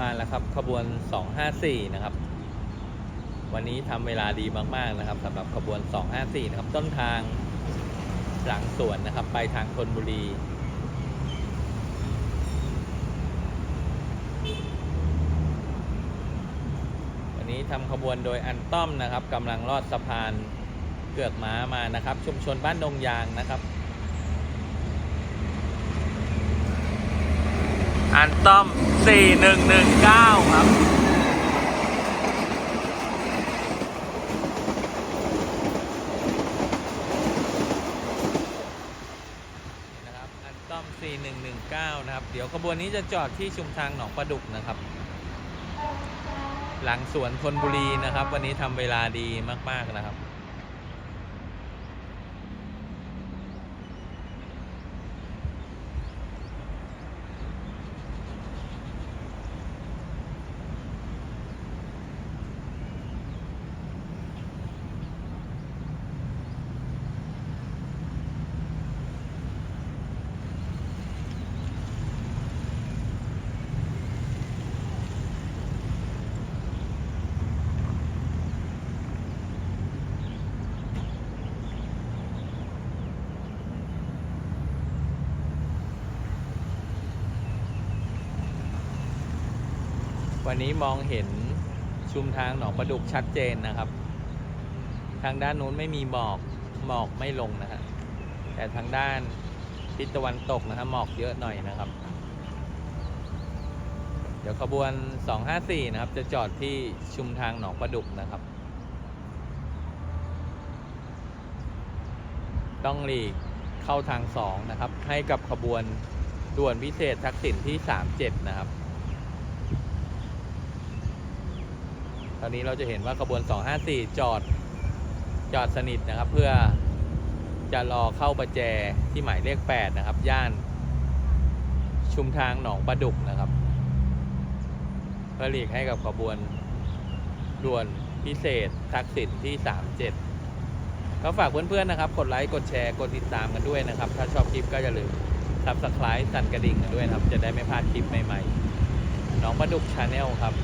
มาแล้วครับขบวน 254 นะครับ วันนี้ทำเวลาดีมากๆนะครับสำหรับขบวน 254 นะครับ ต้นทางหลังสวนนะครับ ไปทางธนบุรีวันนี้ทำขบวนโดยอันต้อมนะครับกำลังลอดสะพานเกือกม้ามานะครับ ชุมชนบ้านดงยางนะครับ อันต้อม 4119 ครับ นะครับ อันต้อม 4119 นะครับ เดี๋ยวขบวนนี้จะจอดที่ชุมทางหนองประดุกนะครับ หลังสวนธนบุรีนะครับ วันนี้ทำเวลาดีมาก ๆ นะครับ วันนี้มองเห็นชุมทางหนองประดุกชัดเจนนะครับ ทางด้านนู้นไม่มีหมอกหมอกไม่ลงนะฮะแต่ทางด้านทิศตะวันตกนะครับหมอกเยอะหน่อยนะครับ เดี๋ยวขบวน 254 นะครับ จะจอดที่ชุมทางหนองประดุกนะครับ ต้องหลีกเข้าทางสองนะครับ ให้กับขบวนด่วนพิเศษทักษิณที่ 37 นะครับ ตอนนี้เราจะเห็นว่าขบวน 254 จอดจอดสนิทนะครับ เพื่อจะรอเข้าประแจที่หมายเลข 8 นะครับ ย่าน ชุมทางหนองประดุกนะครับ เพื่อหลีกให้กับขบวนด่วนพิเศษทักษิณที่ 37 ก็ฝากเพื่อนๆนะครับ กดไลค์ กดแชร์ กดติดตามกันด้วยนะครับ ถ้าชอบคลิปก็อย่าลืม subscribe สั่นกระดิ่งกันด้วยนะครับ จะได้ไม่พลาดคลิปใหม่ๆ น้องประดุกชาแนลครับ